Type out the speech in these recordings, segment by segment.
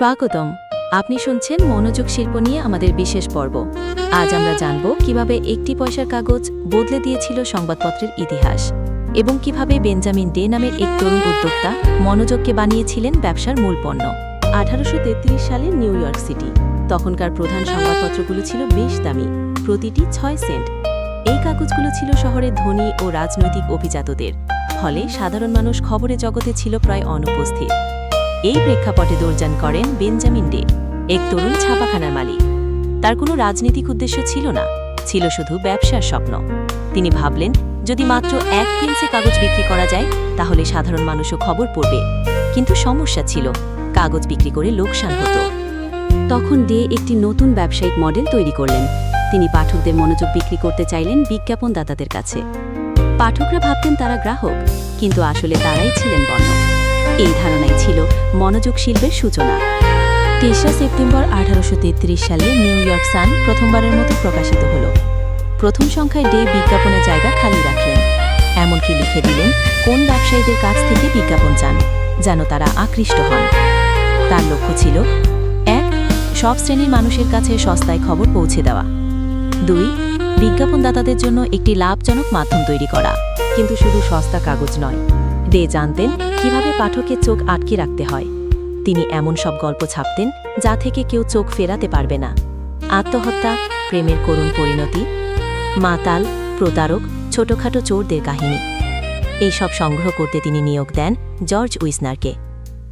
স্বাগতম। আপনি শুনছেন মনোযোগ শিল্প নিয়ে আমাদের বিশেষ পর্ব। আজ আমরা জানব কীভাবে একটি পয়সার কাগজ বদলে দিয়েছিল সংবাদপত্রের ইতিহাস এবং কীভাবে বেঞ্জামিন ডে নামের এক তরুণ উদ্যোক্তা মনোযোগকে বানিয়েছিলেন ব্যবসার মূল পণ্য। আঠারোশো তেত্রিশ সালে নিউ ইয়র্ক সিটি। তখনকার প্রধান সংবাদপত্রগুলো ছিল বেশ দামি, প্রতিটি ছয় সেন্ট। এই কাগজগুলো ছিল শহরের ধনী ও রাজনৈতিক অভিজাতদের। ফলে সাধারণ মানুষ খবরে জগতে ছিল প্রায় অনুপস্থিত। এই প্রেক্ষাপটে দৌড়যান করেন বেঞ্জামিন ডে, এক তরুণ ছাপাখানার মালিক। তার কোনো রাজনৈতিক উদ্দেশ্য ছিল না, ছিল শুধু ব্যবসার স্বপ্ন। তিনি ভাবলেন, যদি মাত্র এক পেন্সে কাগজ বিক্রি করা যায়, তাহলে সাধারণ মানুষও খবর পড়বে। কিন্তু সমস্যা ছিল, কাগজ বিক্রি করে লোকসান হতো। তখন ডে একটি নতুন ব্যবসায়িক মডেল তৈরি করলেন। তিনি পাঠকদের মনোযোগ বিক্রি করতে চাইলেন বিজ্ঞাপনদাতাদের কাছে। পাঠকরা ভাবতেন তারা গ্রাহক, কিন্তু আসলে তারাই ছিলেন বর্ণ। এই ধারণাই ছিল মনোযোগ শিল্পের সূচনা। তেসরা সেপ্টেম্বর আঠারোশো তেত্রিশ সালে নিউ ইয়র্ক সান প্রথমবারের মতো প্রকাশিত হল। প্রথম সংখ্যায় ডে বিজ্ঞাপনের জায়গা খালি রাখলেন। এমনকি লিখে দিলেন, কোন ব্যবসায়ীদের কাছ থেকে বিজ্ঞাপন চান, যেন তারা আকৃষ্ট হন। তার লক্ষ্য ছিল, এক, সব শ্রেণির মানুষের কাছে সস্তায় খবর পৌঁছে দেওয়া। দুই, বিজ্ঞাপনদাতাদের জন্য একটি লাভজনক মাধ্যম তৈরি করা। কিন্তু শুধু সস্তা কাগজ নয় ডে জানতেন কীভাবে পাঠকের চোখ আটকে রাখতে হয়। তিনি এমন সব গল্প ছাপতেন যা থেকে কেউ চোখ ফেরাতে পারবে না। আত্মহত্যা, প্রেমের করুণ পরিণতি, মাতাল, প্রতারক, ছোটখাটো চোরদের কাহিনী। এই সব সংগ্রহ করতে তিনি নিয়োগ দেন জর্জ উইসনারকে,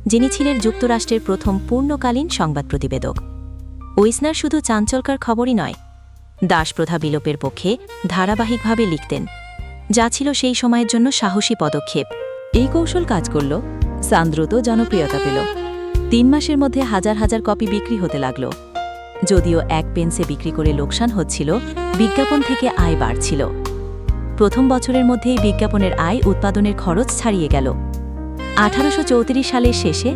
যিনি ছিলেন যুক্তরাষ্ট্রের প্রথম পূর্ণকালীন সংবাদ প্রতিবেদক। উইসনার শুধু চাঞ্চলকার খবরই নয়, দাসপ্রথা বিলোপের পক্ষে ধারাবাহিকভাবে লিখতেন, যা ছিল সেই সময়ের জন্য সাহসী পদক্ষেপ। এই কৌশল কাজ করল সান্দ্রুত জনপ্রিয়তা পেল। তিন মাসের মধ্যে হাজার হাজার কপি বিক্রি হতে লাগল। যদিও এক পেন্সে বিক্রি করে লোকসান হচ্ছিল, বিজ্ঞাপন থেকে আয় বাড়ছিল। প্রথম বছরের মধ্যেই বিজ্ঞাপনের আয় উৎপাদনের খরচ ছাড়িয়ে গেল। আঠারোশ চৌত্রিশ সালের শেষে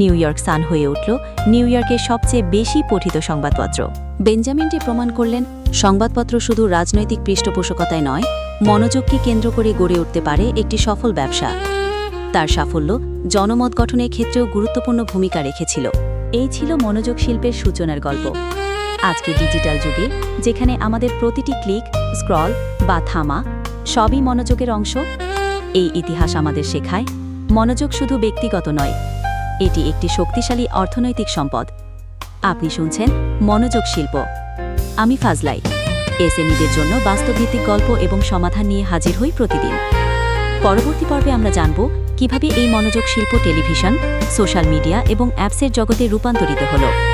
নিউ ইয়র্ক সান হয়ে উঠল নিউ ইয়র্কের সবচেয়ে বেশি পঠিত সংবাদপত্র। বেঞ্জামিনটি প্রমাণ করলেন, সংবাদপত্র শুধু রাজনৈতিক পৃষ্ঠপোষকতায় নয়, মনোযোগকে কেন্দ্র করে গড়ে উঠতে পারে একটি সফল ব্যবসা। তার সাফল্য জনমত গঠনের ক্ষেত্রেও গুরুত্বপূর্ণ ভূমিকা রেখেছিল। এই ছিল মনোযোগ শিল্পের সূচনার গল্প। আজকে ডিজিটাল যুগে, যেখানে আমাদের প্রতিটি ক্লিক, স্ক্রল বা থামা সবই মনোযোগের অংশ, এই ইতিহাস আমাদের শেখায়, মনোযোগ শুধু ব্যক্তিগত নয় এটি একটি শক্তিশালী অর্থনৈতিক সম্পদ। আপনি শুনছেন মনোযোগ শিল্প। আমি ফাজলাই। এসএমইদের জন্য বাস্তবভিত্তিক গল্প এবং সমাধান নিয়ে হাজির হই প্রতিদিন। পরবর্তী পর্বে আমরা জানব কীভাবে এই মনোযোগ শিল্প টেলিভিশন, সোশ্যাল মিডিয়া এবং অ্যাপসের জগতে রূপান্তরিত হলো।